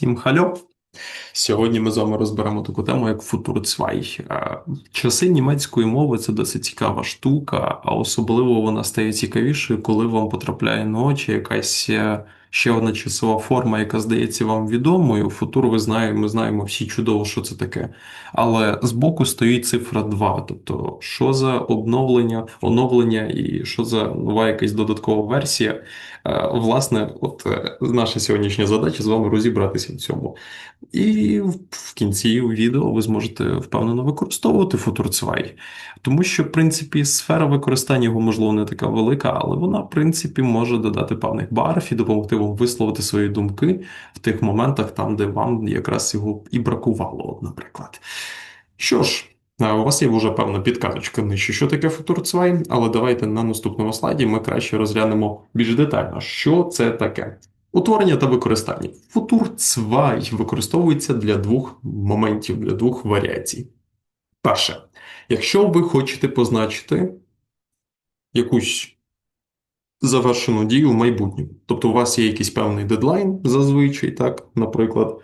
Всім хальо! Сьогодні ми з вами розберемо таку тему, як футурцвай. Часи німецької мови це досить цікава штука, а особливо вона стає цікавішою, коли вам потрапляє на очі якась е, ще одна часова форма, яка здається вам відомою. Футур ви знаємо, ми знаємо всі чудово, що це таке. Але збоку стоїть цифра 2. Тобто, що за обновлення, оновлення і що за нова якась додаткова версія. Е, власне, от е, наша сьогоднішня задача з вами розібратися в цьому. І в кінці відео ви зможете впевнено використовувати футурцвай. Тому що, в принципі, сфера використання його, можливо, не така велика, але вона, в принципі, може додати певних барв і допомогти вам висловити свої думки в тих моментах, там, де вам якраз його і бракувало, наприклад. Що ж. У вас є вже певна підказочка нижче, що таке футурцвай, але давайте на наступному слайді ми краще розглянемо більш детально, що це таке. Утворення та використання. Футурцвай використовується для двох моментів, для двох варіацій. Перше, якщо ви хочете позначити якусь завершену дію в майбутньому, тобто у вас є якийсь певний дедлайн, зазвичай, так, наприклад,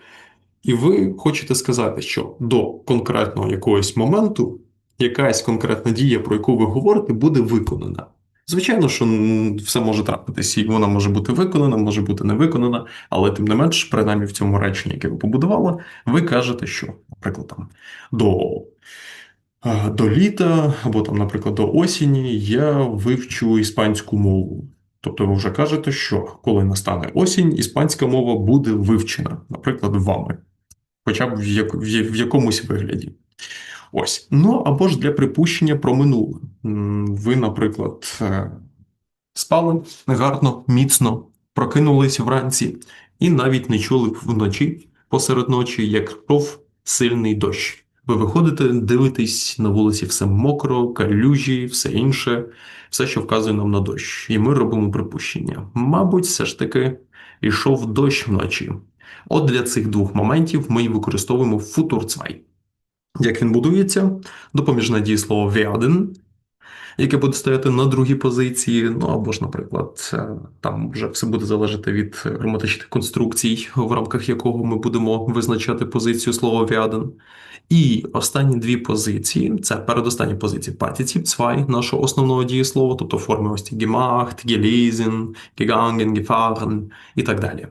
і ви хочете сказати, що до конкретного якогось моменту якась конкретна дія, про яку ви говорите, буде виконана. Звичайно, що все може трапитися, і вона може бути виконана, може бути не виконана, але тим не менш, принаймні в цьому реченні, яке ви побудували, ви кажете, що, наприклад, там до до літа або там, наприклад, до осені я вивчу іспанську мову. Тобто ви вже кажете, що коли настане осінь, іспанська мова буде вивчена, наприклад, вами, хоча б в якомусь вигляді. Ось. Ну або ж для припущення про минуле. Ви, наприклад, е, спали гарно, міцно, прокинулись вранці і навіть не чули вночі посеред ночі, як кров сильний дощ. Ви виходите, дивитесь на вулиці все мокро, калюжі, все інше, все, що вказує нам на дощ. І ми робимо припущення. Мабуть, все ж таки йшов дощ вночі. От для цих двох моментів ми використовуємо футурцвай. Як він будується? Допоміжне дієслово werden, яке буде стояти на другій позиції. Ну або ж, наприклад, е, там вже все буде залежати від граматичних конструкцій, в рамках якого ми будемо визначати позицію слова werden. І останні дві позиції це передостанні позиції Partizip 2 нашого основного дієслова, тобто форми ось gemacht, gelesen, gegangen, gefahren і так далі.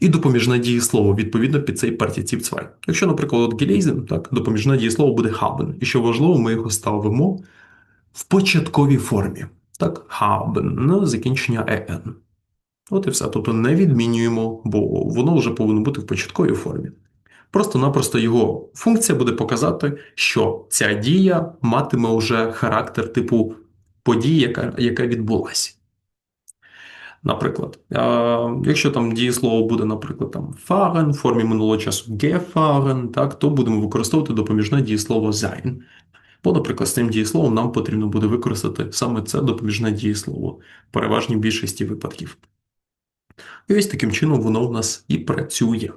І допоміжне дієслово відповідно під цей партіціп 2. Якщо, наприклад, gelesen, так, допоміжне дієслово буде haben. І що важливо, ми його ставимо в початковій формі. Так, haben, на закінчення en. От і все. Тобто не відмінюємо, бо воно вже повинно бути в початковій формі. Просто-напросто його функція буде показати, що ця дія матиме вже характер типу події, яка яка відбулася. Наприклад, якщо там дієслово буде, наприклад, там fahren, в формі минулого часу gefahren, так, то будемо використовувати допоміжне дієслово sein. Бо, наприклад, з цим дієсловом нам потрібно буде використати саме це допоміжне дієслово в переважній більшості випадків. І ось таким чином воно в нас і працює.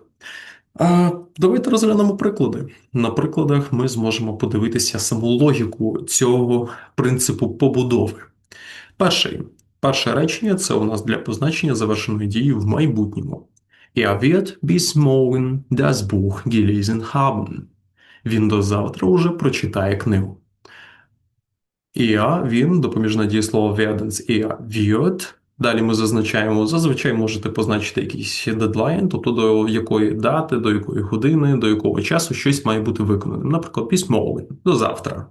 А Давайте розглянемо приклади. На прикладах ми зможемо подивитися саму логіку цього принципу побудови. Перший. Перше речення це у нас для позначення завершеної дії в майбутньому. Er wird bis morgen das Buch gelesen haben. Він до завтра уже прочитає книгу. Er, він, допоміжне дієслово werden з er wird, Далі ми зазначаємо, зазвичай можете позначити якийсь дедлайн, тобто до якої дати, до якої години, до якого часу щось має бути виконаним. Наприклад, письмовий до завтра.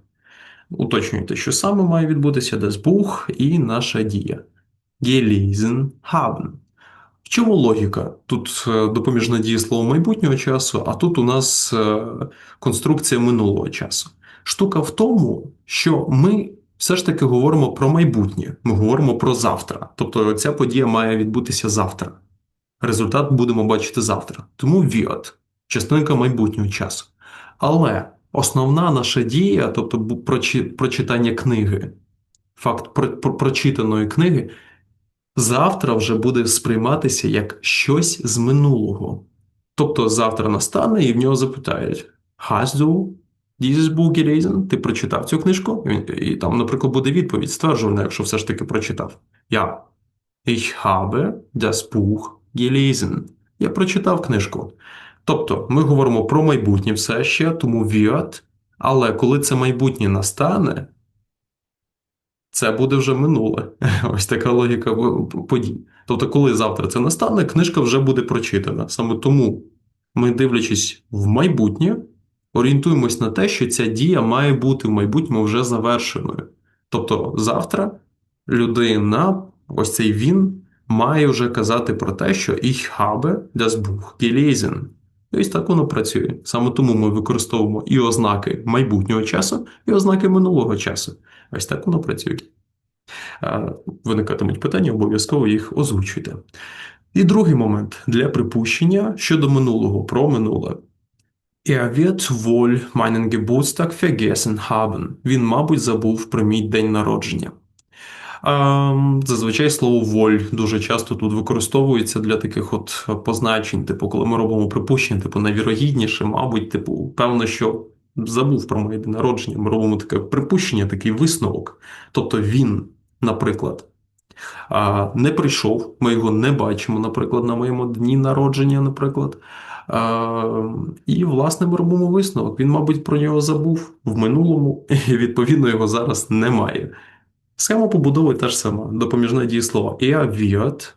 Уточнюйте, що саме має відбутися das Buch і наша дія. Gelesen haben. В чому логіка? Тут е, допоміжне дієслово майбутнього часу, а тут у нас е, конструкція минулого часу. Штука в тому, що ми все ж таки говоримо про майбутнє, ми говоримо про завтра. Тобто ця подія має відбутися завтра. Результат будемо бачити завтра. Тому віот частинка майбутнього часу. Але основна наша дія, тобто прочитання книги, факт прочитаної книги, завтра вже буде сприйматися як щось з минулого. Тобто завтра настане і в нього запитають: Dieses Buch gelesen? Ти прочитав цю книжку? І там, наприклад, буде відповідь стверджувана, якщо все ж таки прочитав. Я. Ich habe das Buch gelesen. Я прочитав книжку. Тобто ми говоримо про майбутнє все ще, тому wird, але коли це майбутнє настане, це буде вже минуле. Ось така логіка подій. Тобто, коли завтра це настане, книжка вже буде прочитана. Саме тому ми, дивлячись в майбутнє, орієнтуємось на те, що ця дія має бути в майбутньому вже завершеною. Тобто, завтра людина, ось цей він, має вже казати про те, що ich habe das Buch gelesen. І ось так воно працює. Саме тому ми використовуємо і ознаки майбутнього часу, і ознаки минулого часу. Ось так воно працює. Виникатимуть питання, обов'язково їх озвучуйте. І другий момент для припущення щодо минулого про минуле. Er wird wohl meinen Geburtstag. Він, мабуть, забув про мій день народження. Зазвичай слово воль дуже часто тут використовується для таких от позначень, типу, коли ми робимо припущення, типу, найвірогідніше, мабуть, типу, певно, що забув про моє день народження. Ми робимо таке припущення, такий висновок. Тобто він, наприклад, не прийшов, ми його не бачимо, наприклад, на моєму дні народження, наприклад. І, власне, ми робимо висновок. Він, мабуть, про нього забув в минулому, і відповідно його зараз немає. Схема побудови та ж сама. Допоміжне дієслово wird,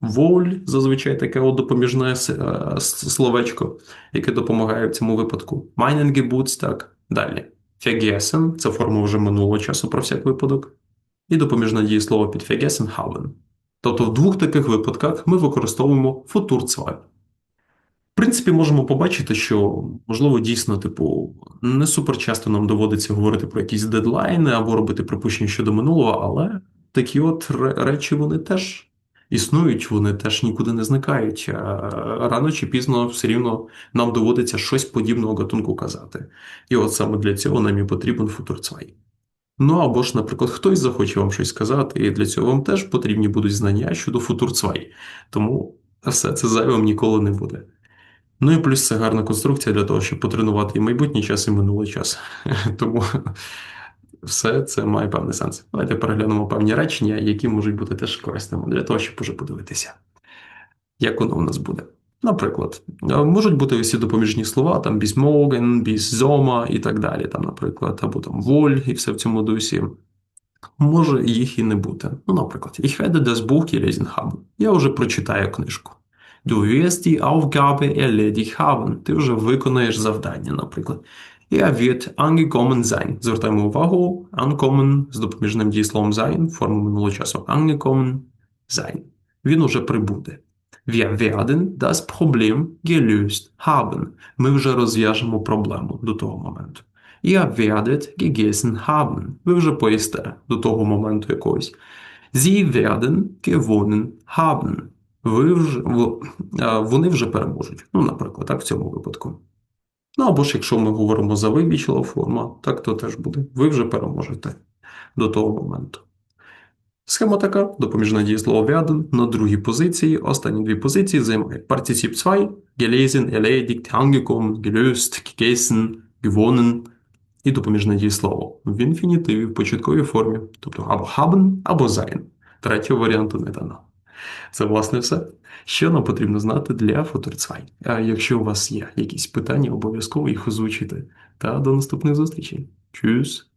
воль, зазвичай таке от допоміжне е, словечко, яке допомагає в цьому випадку. Meinen Geburtstag, далі. Vergessen – це форма вже минулого часу про всяк випадок. І допоміжне дієслово під vergessen haben. Тобто в двох таких випадках ми використовуємо Futur 2 принципі, можемо побачити, що можливо дійсно, типу, не супер часто нам доводиться говорити про якісь дедлайни або робити припущення щодо минулого, але такі от речі вони теж існують, вони теж нікуди не зникають. Рано чи пізно все рівно нам доводиться щось подібного гатунку казати. І от саме для цього нам і потрібен футурцвай. Ну або ж, наприклад, хтось захоче вам щось сказати, і для цього вам теж потрібні будуть знання щодо футурцвай. Тому все це зайвим ніколи не буде. Ну і плюс це гарна конструкція для того, щоб потренувати і майбутній час, і минулий час. Тому все це має певний сенс. Давайте переглянемо певні речення, які можуть бути теж корисними для того, щоб уже подивитися, як воно у нас буде. Наприклад, можуть бути усі допоміжні слова, там бізмоген, біззома і так далі, там, наприклад, або там воль, і все в цьому дусі. Може їх і не бути. Ну, наприклад, ich werde das Buch gelesen haben. Я вже прочитаю книжку. Du wirst die Aufgabe erledigt haben. Ти вже виконаєш завдання, наприклад. Er wird angekommen sein. Звертаємо увагу, ankommen з допоміжним дієсловом sein, форму минулого часу angekommen sein. Він уже прибуде. Wir werden das Problem gelöst haben. Ми вже розв'яжемо проблему до того моменту. Ihr werdet gegessen haben. Ви вже поїсте до того моменту якогось. Sie werden gewonnen haben ви вже, вони вже переможуть. Ну, наприклад, так в цьому випадку. Ну або ж якщо ми говоримо за вибічлива форма, так то теж буде. Ви вже переможете до того моменту. Схема така: допоміжне дієслово werden на другій позиції. Останні дві позиції займають Partizip 2, gelesen, erledigt, angekommen, gelöst, gegessen, gewonnen і допоміжне дієслово в інфінітиві в початковій формі, тобто або haben, або sein. Третього варіанту не дано. Це, власне, все, що нам потрібно знати для фоторцвай. А якщо у вас є якісь питання, обов'язково їх озвучити. Та до наступних зустрічей. Чус!